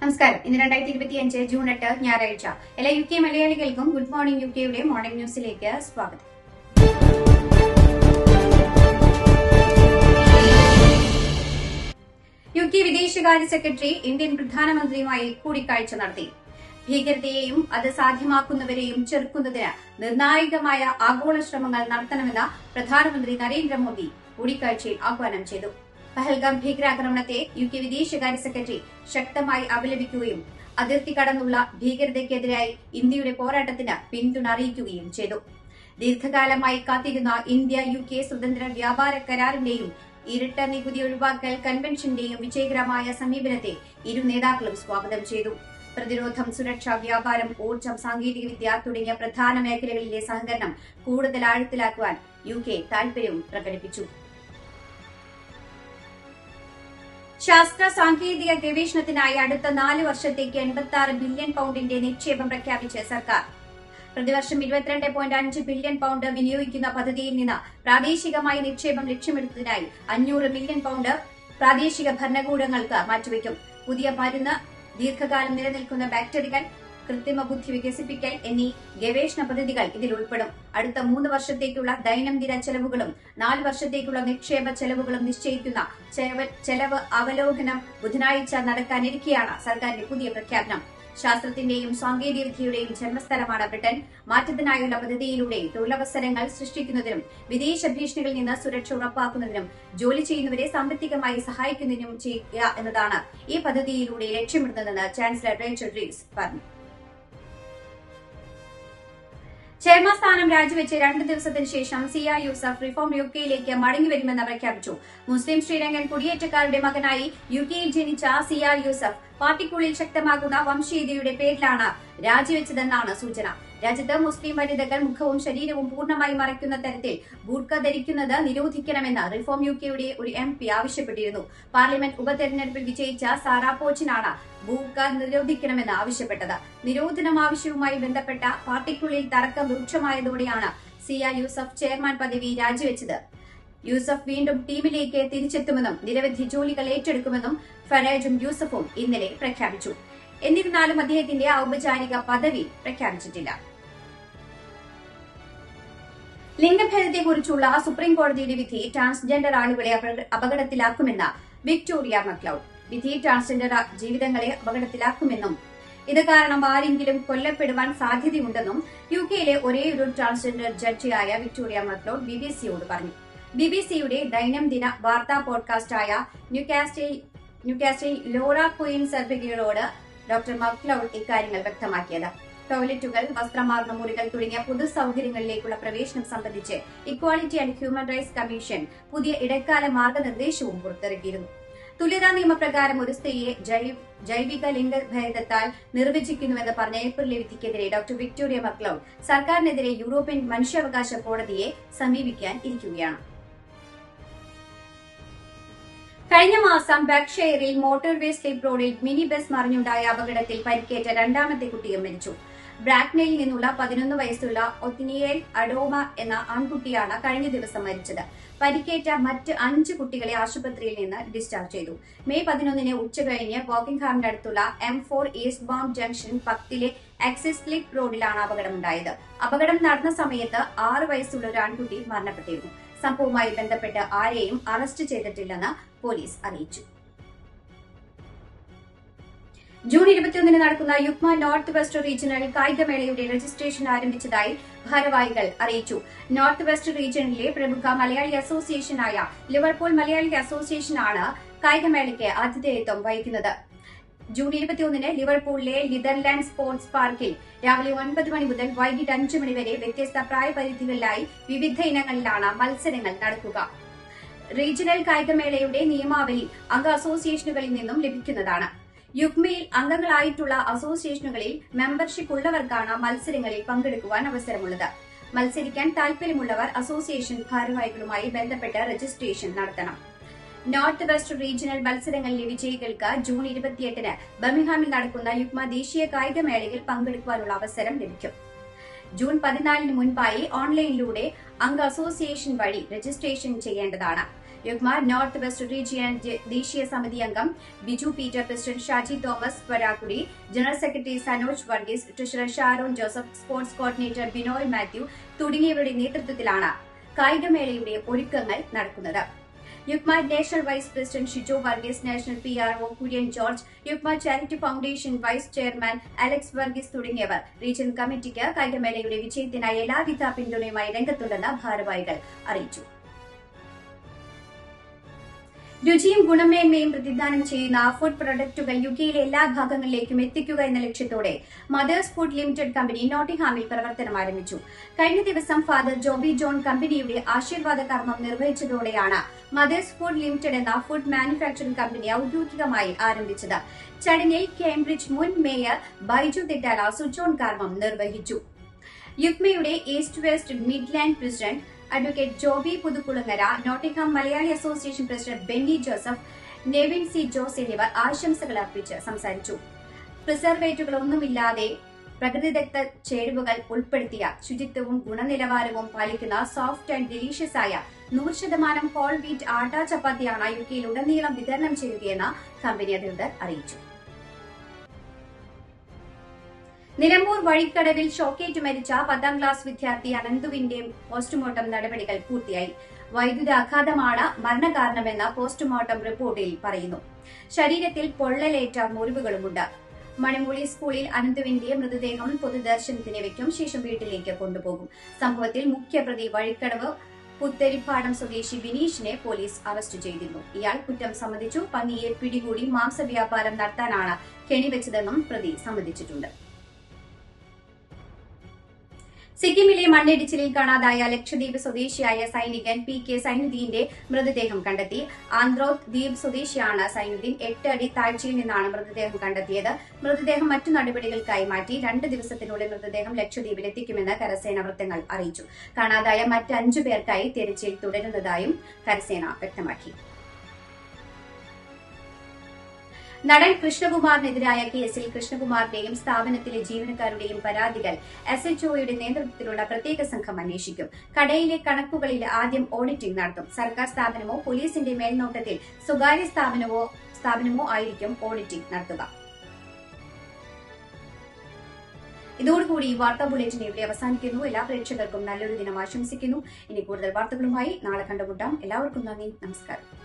നമസ്കാരം. ഇന്ന് രണ്ടായിരത്തി ഇരുപത്തി അഞ്ച് ജൂൺ എട്ട് ഞായറാഴ്ച. എല്ലാ യു കെ മലയാളികൾക്കും ഗുഡ് മോർണിംഗ് യു കെയുടെ മോർണിംഗ് ന്യൂസിലേക്ക് സ്വാഗതം. യു കെ വിദേശകാര്യ സെക്രട്ടറി ഇന്ത്യൻ പ്രധാനമന്ത്രിയുമായി കൂടിക്കാഴ്ച നടത്തി. ഭീകരതയെയും അത് സാധ്യമാക്കുന്നവരെയും ചെറുക്കുന്നതിന് നിർണായകമായ ആഗോള ശ്രമങ്ങൾ നടത്തണമെന്ന് പ്രധാനമന്ത്രി നരേന്ദ്രമോദി കൂടിക്കാഴ്ചയിൽ ആഹ്വാനം ചെയ്തു. പഹൽഗാം ഭീകരാക്രമണത്തെ യു കെ വിദേശകാര്യ സെക്രട്ടറി ശക്തമായി അപലപിക്കുകയും അതിർത്തി കടന്നുള്ള ഭീകരതയ്ക്കെതിരായി ഇന്ത്യയുടെ പോരാട്ടത്തിന് പിന്തുണ അറിയിക്കുകയും ചെയ്തു. ദീർഘകാലമായി കാത്തിരുന്ന ഇന്ത്യ യു കെ സ്വതന്ത്ര വ്യാപാര കരാറിന്റെയും ഇരട്ട നികുതി ഒഴിവാക്കൽ കൺവെൻഷന്റെയും വിജയകരമായ സമീപനത്തെ ഇരു നേതാക്കളും സ്വാഗതം ചെയ്തു. പ്രതിരോധം സുരക്ഷ വ്യാപാരം ഊർജം സാങ്കേതികവിദ്യ തുടങ്ങിയ പ്രധാന മേഖലകളിലെ സഹകരണം കൂടുതൽ ആഴത്തിലാക്കുവാൻ യു കെ താൽപര്യവും പ്രകടിപ്പിച്ചു. ശാസ്ത്ര സാങ്കേതിക ഗവേഷണത്തിനായി അടുത്ത നാല് വർഷത്തേക്ക് എൺപത്തി ആറ് ബില്യൺ പൗണ്ടിന്റെ നിക്ഷേപം പ്രഖ്യാപിച്ച് സർക്കാർ. പ്രതിവർഷം ഇരുപത്തിരണ്ട് പോയിന്റ് അഞ്ച് ബില്യൺ പൗണ്ട് വിനിയോഗിക്കുന്ന പദ്ധതിയിൽ നിന്ന് പ്രാദേശികമായി നിക്ഷേപം ലക്ഷ്യമിടുന്നതിനായി അഞ്ഞൂറ് ബില്യൺ പൗണ്ട് പ്രാദേശിക ഭരണകൂടങ്ങൾക്ക് മാറ്റിവെക്കും. പുതിയ മരുന്ന് ദീർഘകാലം നിലനിൽക്കുന്ന ബാക്ടറികൾ കൃത്രിമ ബുദ്ധി വികസിപ്പിക്കൽ എന്നീ ഗവേഷണ പദ്ധതികൾ ഇതിൽ ഉൾപ്പെടും. അടുത്ത മൂന്ന് വർഷത്തേക്കുള്ള ദൈനംദിന ചെലവുകളും നാല് വർഷത്തേക്കുള്ള നിക്ഷേപ ചെലവുകളും നിശ്ചയിക്കുന്ന ചെലവ്- അവലോകനം ബുധനാഴ്ച നടക്കാനിരിക്കെയാണ് സർക്കാരിന്റെ പുതിയ പ്രഖ്യാപനം. ശാസ്ത്രത്തിന്റെയും സാങ്കേതികവിദ്യയുടെയും ജന്മസ്ഥലമാണ് ബ്രിട്ടൻ. മാറ്റത്തിനായുള്ള പദ്ധതിയിലൂടെ തൊഴിലവസരങ്ങൾ സൃഷ്ടിക്കുന്നതിനും വിദേശ ഭീഷണികളിൽ നിന്ന് സുരക്ഷ ഉറപ്പാക്കുന്നതിനും ജോലി ചെയ്യുന്നവരെ സാമ്പത്തികമായി സഹായിക്കുന്നതിനും ചെയ്യുക എന്നതാണ് ഈ പദ്ധതിയിലൂടെ ലക്ഷ്യമിടുന്നതെന്ന് ചാൻസലർ റേച്ചൽ റീസ് പറഞ്ഞു. ചെയർമാൻ സ്ഥാനം രാജിവെച്ച് രണ്ട് ദിവസത്തിന് ശേഷം സിയ യൂസഫ് റിഫോം യു കെയിലേക്ക് മടങ്ങിവരുമെന്ന് പ്രഖ്യാപിച്ചു. മുസ്ലിം ശ്രീലങ്കൻ കുടിയേറ്റക്കാരുടെ മകനായി യു കെയിൽ ജനിച്ച സിയ യൂസഫ് പാർട്ടിക്കുള്ളിൽ ശക്തമാകുന്ന വംശീയതയുടെ പേരിലാണ് രാജിവെച്ചതെന്നാണ് സൂചന. രാജ്യത്ത് മുസ്ലിം വനിതകൾ മുഖവും ശരീരവും പൂർണമായി മറയ്ക്കുന്ന തരത്തിൽ ബൂർക്ക ധരിക്കുന്നത് നിരോധിക്കണമെന്ന് റിഫോം യു കെയുടെ ഒരു എം പി ആവശ്യപ്പെട്ടിരുന്നു. പാർലമെന്റ് ഉപതെരഞ്ഞെടുപ്പിൽ വിജയിച്ച സാറാ പോച്ചിനാണ് ബൂർക്ക നിരോധിക്കണമെന്ന് ആവശ്യപ്പെട്ടത്. നിരോധനം ആവശ്യവുമായി ബന്ധപ്പെട്ട പാർട്ടിക്കുള്ളിൽ തർക്കം രൂക്ഷമായതോടെയാണ് സിയ യൂസഫ് ചെയർമാൻ പദവി രാജിവെച്ചത്. യൂസഫ് വീണ്ടും ടീമിലേക്ക് തിരിച്ചെത്തുമെന്നും നിരവധി ജോലികൾ ഏറ്റെടുക്കുമെന്നും ഫരാജും യൂസഫും ഇന്നലെ പ്രഖ്യാപിച്ചു. എന്നിരുന്നാലും അദ്ദേഹത്തിന്റെ ഔപചാരിക പദവി പ്രഖ്യാപിച്ചിട്ടില്ല. ലിംഗഭേദത്തെക്കുറിച്ചുള്ള സുപ്രീം കോടതിയുടെ വിധി ട്രാൻസ്ജെൻഡർ ആളുകളെ അപകടത്തിലാക്കുമെന്ന വിക്ടോറിയ മക്ലൌഡ്. വിധി ട്രാൻസ്ജെൻഡർ ജീവിതങ്ങളെ അപകടത്തിലാക്കുമെന്നും ഇത് കാരണം ആരെങ്കിലും കൊല്ലപ്പെടുവാൻ സാധ്യതയുണ്ടെന്നും യു കെയിലെ ഒരേയൊരു ട്രാൻസ്ജെൻഡർ ജഡ്ജിയായ വിക്ടോറിയ മക്ലൌഡ് ബി ബി സിയോട് പറഞ്ഞു. ബി ബി സിയുടെ ദൈനംദിന വാർത്താ പോഡ്കാസ്റ്റായ ന്യൂകാസ്റ്റിൽ ലോറ ക്വീൻ സർബിഗിയോട് ഡോക്ടർ മക്ലൌഡ് ഇക്കാര്യങ്ങൾ വ്യക്തമാക്കിയത്. ടോയ്ലറ്റുകൾ വസ്ത്രമാർന്ന മുറികൾ തുടങ്ങിയ പൊതു സൗകര്യങ്ങളിലേക്കുള്ള പ്രവേശനം സംബന്ധിച്ച് equality and human rights commission പുതിയ ഇടക്കാല മാർഗനിർദ്ദേശവും പുറത്തിറക്കിയിരുന്നു. തുല്യതാ നിയമപ്രകാരം ഒരു സ്ത്രീയെ ജൈവിക ലിംഗഭേദത്താൽ നിർവചിക്കുന്നുവെന്ന് പറഞ്ഞ ഏപ്രിലെ വിധിക്കെതിരെ ഡോക്ടർ വിക്ടോറിയ മക്ലൌഡ് സർക്കാരിനെതിരെ യൂറോപ്യൻ മനുഷ്യാവകാശ കോടതിയെ സമീപിക്കാൻ ഇരിക്കുകയാണ്. കഴിഞ്ഞ മാസം ബക്ഷെയറിൽ മോട്ടോർവേ സ്ലിപ്പ് റോഡിൽ മിനി ബസ് മറിഞ്ഞുണ്ടായ അപകടത്തിൽ പരിക്കേറ്റ രണ്ടാമത്തെ കുട്ടിയും മരിച്ചു. ബ്രാക്നയിൽ നിന്നുള്ള പതിനൊന്ന് വയസ്സുള്ള ഒത്തിനിയേൽ അഡോമ എന്ന ആൺകുട്ടിയാണ് കഴിഞ്ഞ ദിവസം മരിച്ചത്. പരിക്കേറ്റ മറ്റ് അഞ്ച് കുട്ടികളെ ആശുപത്രിയിൽ നിന്ന് ഡിസ്ചാർജ് ചെയ്തു. മെയ് പതിനൊന്നിന് ഉച്ചകഴിഞ്ഞ് ബോക്കിംഗ്ഹാമിന്റെ അടുത്തുള്ള M four eastbound junction പത്തിലെ ആക്സിസ് ലിക് റോഡിലാണ് അപകടമുണ്ടായത്. അപകടം നടന്ന സമയത്ത് ആറ് വയസ്സുള്ള ഒരു ആൺകുട്ടി മരണപ്പെട്ടിരുന്നു. സംഭവവുമായി ബന്ധപ്പെട്ട് ആരെയും അറസ്റ്റ് ചെയ്തിട്ടില്ലെന്ന് പോലീസ് അറിയിച്ചു. ജൂൺ ഇരുപത്തിയൊന്നിന് നടക്കുന്ന യുക്മ നോർത്ത് വെസ്റ്റ് റീജിയണൽ കായികമേളയുടെ രജിസ്ട്രേഷൻ ആരംഭിച്ചതായി ഭാരവാഹികൾ അറിയിച്ചു. നോർത്ത് വെസ്റ്റ് റീജിയണിലെ പ്രമുഖ മലയാളി അസോസിയേഷനായ ലിവർപൂൾ മലയാളി അസോസിയേഷനാണ് കായികമേളയ്ക്ക് ആതിഥേയത്വം വഹിക്കുന്നത്. ജൂൺ ഇരുപത്തിയൊന്നിന് ലിവർപൂളിലെ ലിതർലാൻഡ് സ്പോർട്സ് പാർക്കിൽ രാവിലെ ഒൻപത് മണി മുതൽ വൈകിട്ട് അഞ്ച് മണി വരെ വ്യത്യസ്ത പ്രായപരിധികളിലായി വിവിധ ഇനങ്ങളിലാണ് മത്സരങ്ങൾ നടക്കുക. റീജിയണൽ കായികമേളയുടെ നിയമാവലി അംഗ അസോസിയേഷനുകളിൽ നിന്നും ലഭിക്കുന്നതാണ്. യുഗ്മയിൽ അംഗങ്ങളായിട്ടുള്ള അസോസിയേഷനുകളിൽ മെമ്പർഷിപ്പ് ഉള്ളവർക്കാണ് മത്സരങ്ങളിൽ പങ്കെടുക്കുവാൻ അവസരമുള്ളത്. മത്സരിക്കാൻ താൽപര്യമുള്ളവർ അസോസിയേഷൻ ഭാരവാഹികളുമായി ബന്ധപ്പെട്ട് രജിസ്ട്രേഷൻ നടത്തണം. നോർത്ത് വെസ്റ്റ് റീജിയണൽ മത്സരങ്ങളിലെ വിജയികൾക്ക് ജൂൺ ഇരുപത്തിയെട്ടിന് ബമിഹാമിൽ നടക്കുന്ന യുഗ്മ ദേശീയ കായികമേളയിൽ പങ്കെടുക്കുവാനുള്ള അവസരം ലഭിക്കും. ജൂൺ പതിനാലിന് മുൻപായി ഓൺലൈനിലൂടെ അംഗ അസോസിയേഷൻ വഴി രജിസ്ട്രേഷൻ ചെയ്യേണ്ടതാണ്. യുഗ്മ നോർത്ത് വെസ്റ്റ് റീജിയൻ ദേശീയ സമിതി അംഗം Biju Peter president Shaji Thomas Varakkudy general secretary Sanoj Varghese treasurer Sharon Joseph sports coordinator Binoy Mathew തുടങ്ങിയവരുടെ നേതൃത്വത്തിലാണ് കായികമേളയുടെ ഒരുക്കങ്ങൾ നടക്കുന്നത്. UUKMA national vice president Shijo Varghese national P R O Kurian George UUKMA charity foundation vice chairman Alex Varghese തുടങ്ങിയവർ region കമ്മിറ്റിക്ക് കായികമേളയുടെ വിജയത്തിനായി എല്ലാവിധ പിന്തുണയുമായി രംഗത്തുണ്ടെന്ന് ഭാരവാഹികൾ അറിയിച്ചു. രുചിയും ഗുണമേന്മയും പ്രതിദാനം ചെയ്യുന്ന ഫുഡ് പ്രൊഡക്റ്റുകൾ യുകെയിലെ എല്ലാ ഭാഗങ്ങളിലേക്കും എത്തിക്കുക എന്ന ലക്ഷ്യത്തോടെ മദേഴ്സ് ഫുഡ് ലിമിറ്റഡ് കമ്പനി നോട്ടിഹാമിൽ പ്രവർത്തനം ആരംഭിച്ചു. കഴിഞ്ഞ ദിവസം ഫാദർ ജോബി ജോൺ കമ്പനിയുടെ ആശീർവാദ കർമ്മം നിർവഹിച്ചതോടെയാണ് മദേഴ്സ് ഫുഡ് ലിമിറ്റഡ് എന്ന ഫുഡ് മാനുഫാക്ചറിംഗ് കമ്പനി ഔദ്യോഗികമായി ആരംഭിച്ചത്. ചടങ്ങിൽ കേംബ്രിഡ്ജ് മുൻ മേയർ ബൈജു തിട്ടാല സുജോൺ കർമ്മം നിർവഹിച്ചു. യുക്മയുടെ east west midland president advocate Joby Puthukulangara Nottingham Malayali association president Benny Joseph Nevin C Jose എന്നിവർ ആശംസകൾ അർപ്പിച്ച് സംസാരിച്ചു. പ്രിസർവേറ്റുകളൊന്നുമില്ലാതെ പ്രകൃതിദത്ത ചേരുവകൾ ഉൾപ്പെടുത്തിയ ശുചിത്വവും ഗുണനിലവാരവും പാലിക്കുന്ന സോഫ്റ്റ് ആൻഡ് ഡെലീഷ്യസ് ആയ നൂറ് ശതമാനം ഹോൾ വീറ്റ് ആട്ട ചപ്പാത്തിയാണ് യു കെയിൽ ഉടനീളം വിതരണം ചെയ്യുകയെന്ന് കമ്പനി അധികൃതർ അറിയിച്ചു. നിലമ്പൂർ വഴിക്കടവിൽ ഷോക്കേറ്റ് മരിച്ച പത്താം ക്ലാസ് വിദ്യാർത്ഥി അനന്തുവിന്റെ പോസ്റ്റ്മോർട്ടം നടപടികൾ പൂർത്തിയായി. വൈദ്യുതാഘാതമാണ് മരണകാരണമെന്ന് പോസ്റ്റ്മോർട്ടം റിപ്പോർട്ടിൽ പറയുന്നു. ശരീരത്തിൽ പൊള്ളലേറ്റ മുറിവുകളുമുണ്ട്. മണിമൂളി സ്കൂളിൽ അനന്തുവിന്റെ മൃതദേഹം പൊതുദർശനത്തിന് വെക്കും ശേഷം വീട്ടിലേക്ക് കൊണ്ടുപോകും. സംഭവത്തിൽ മുഖ്യപ്രതി വഴിക്കടവ് പുത്തരിപ്പാടം സ്വദേശി ബിനീഷിനെ പോലീസ് അറസ്റ്റ് ചെയ്തിരുന്നു. ഇയാൾ കുറ്റം സമ്മതിച്ചു. പന്നിയെ പിടികൂടി മാംസവ്യാപാരം നടത്താനാണ് കെണിവെച്ചതെന്നും പ്രതി സമ്മതിച്ചിട്ടുണ്ട്. സിക്കിമിലെ മണ്ണിടിച്ചിലിൽ കാണാതായ ലക്ഷദ്വീപ് സ്വദേശിയായ സൈനികൻ പി കെ സൈനുദ്ദീന്റെ മൃതദേഹം കണ്ടെത്തി. ആന്ത്രോത്ത് ദ്വീപ് സ്വദേശിയാണ് സൈനുദ്ദീൻ. എട്ട് അടി താഴ്ചയിൽ നിന്നാണ് മൃതദേഹം കണ്ടെത്തിയത്. മൃതദേഹം മറ്റു നടപടികൾക്കായി മാറ്റി രണ്ട് ദിവസത്തിനുള്ളിൽ മൃതദേഹം ലക്ഷദ്വീപിൽ എത്തിക്കുമെന്ന് കരസേന വൃത്തങ്ങൾ അറിയിച്ചു. കാണാതായ മറ്റ് അഞ്ചു പേർക്കായി തിരച്ചിൽ തുടരുന്നതായും കരസേന വ്യക്തമാക്കി. നടൻ കൃഷ്ണകുമാറിനെതിരായ കേസിൽ കൃഷ്ണകുമാറിന്റെയും സ്ഥാപനത്തിലെ ജീവനക്കാരുടെയും പരാതികൾ എസ് എച്ച് ഒയുടെ നേതൃത്വത്തിലുള്ള പ്രത്യേക സംഘം അന്വേഷിക്കും. കടയിലെ കണക്കുകളിൽ ആദ്യം ഓഡിറ്റിംഗ് നടത്തും. സർക്കാർ സ്ഥാപനമോ പോലീസിന്റെ മേൽനോട്ടത്തിൽ സ്വകാര്യ സ്ഥാപനമോ സ്ഥാപനമോ ആയിരിക്കും ഓഡിറ്റിംഗ് നടത്തുക. ഇതോടുകൂടി വാർത്താ ബുള്ളറ്റിൻ ഇവിടെ അവസാനിക്കുന്നു. എല്ലാ പ്രേക്ഷകർക്കും നല്ലൊരു ദിനം ആശംസിക്കുന്നു. ഇനി കൂടുതൽ വാർത്തകളുമായി നാളെ കണ്ടുമുട്ടാം. എല്ലാവർക്കും നന്ദി. നമസ്കാരം.